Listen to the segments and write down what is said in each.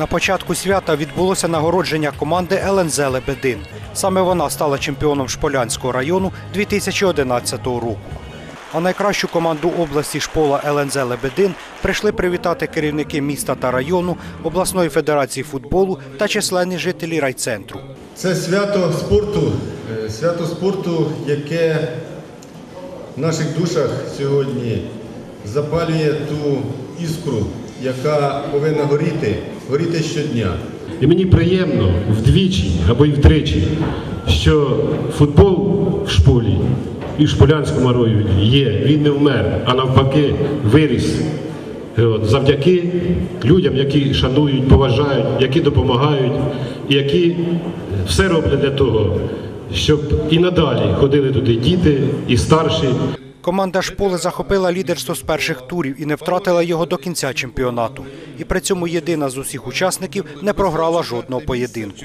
На початку свята відбулося нагородження команди ЛНЗ Лебедин. Саме вона стала чемпіоном Шполянського району 2011 року. А найкращу команду області шпола ЛНЗ Лебедин прийшли привітати керівники міста та району, обласної федерації футболу та численні жителі райцентру. Це свято спорту, е, свято спорту, яке в наших душах сьогодні запалює ту іскру, яка повинна горіти, горіти щодня. І мені приємно вдвічі або й втричі, що футбол в шполі і в шполянському районі є, він не вмер, а навпаки виріс. От, завдяки людям, які шанують, поважають, які допомагають, і які все роблять для того, щоб і надалі ходили туди діти і старші, Команда шполи захопила лідерство з перших турів і не втратила його до кінця чемпіонату. І при цьому єдина з усіх учасників не програла жодного поєдинку.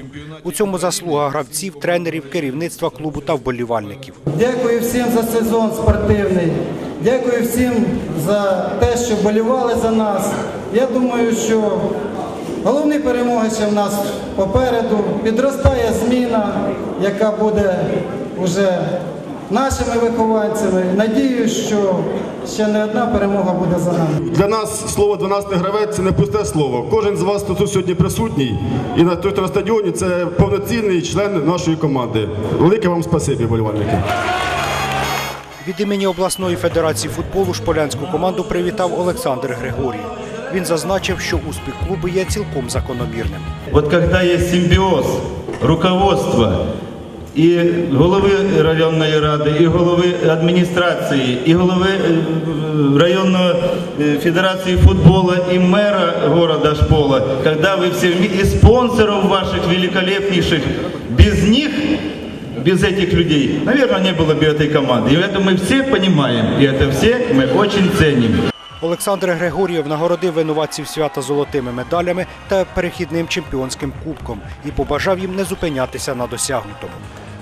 У цьому заслуга гравців, тренерів, керівництва клубу та вболівальників. Дякую всім за сезон спортивний. Дякую всім за те, що болівали за нас. Я думаю, що головні перемоги ще в нас попереду. Підростає зміна, яка буде вже нашими вихованцями. Надіюсь, що ще не одна перемога буде за нами. Для нас слово 12 гравець це не пусте слово. Кожен з вас, хто тут сьогодні присутній і на тут на стадіоні, це повноцінний член нашої команди. Велике вам спасибі, болівальники. Від імені обласної федерації футболу шполянську команду привітав Олександр Григорій. Він зазначив, що успіх клубу є цілком закономірним. Вот когда есть симбиоз руководства і голови районної ради, і голови адміністрації, і голови е, районної е, федерації футбола, і мера города Шпола, когда вы все вместе, и спонсоров ваших великолепнейших, без них, без этих людей, наверное, не было бы этой команды. И это мы все понимаем, и это все мы очень ценим. Олександр Григорєв нагородив винуватців свята золотими медалями та перехідним чемпіонським кубком і побажав їм не зупинятися на досягнутому.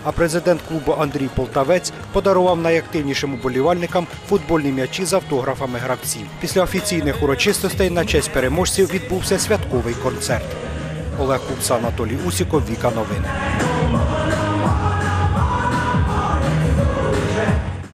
А президент клубу Андрій Полтавець подарував найактивнішим уболівальникам футбольні м'ячі з автографами гравців. Після офіційних урочистостей на честь переможців відбувся святковий концерт. Олег Купса, Анатолій Усіков, Віка Новини.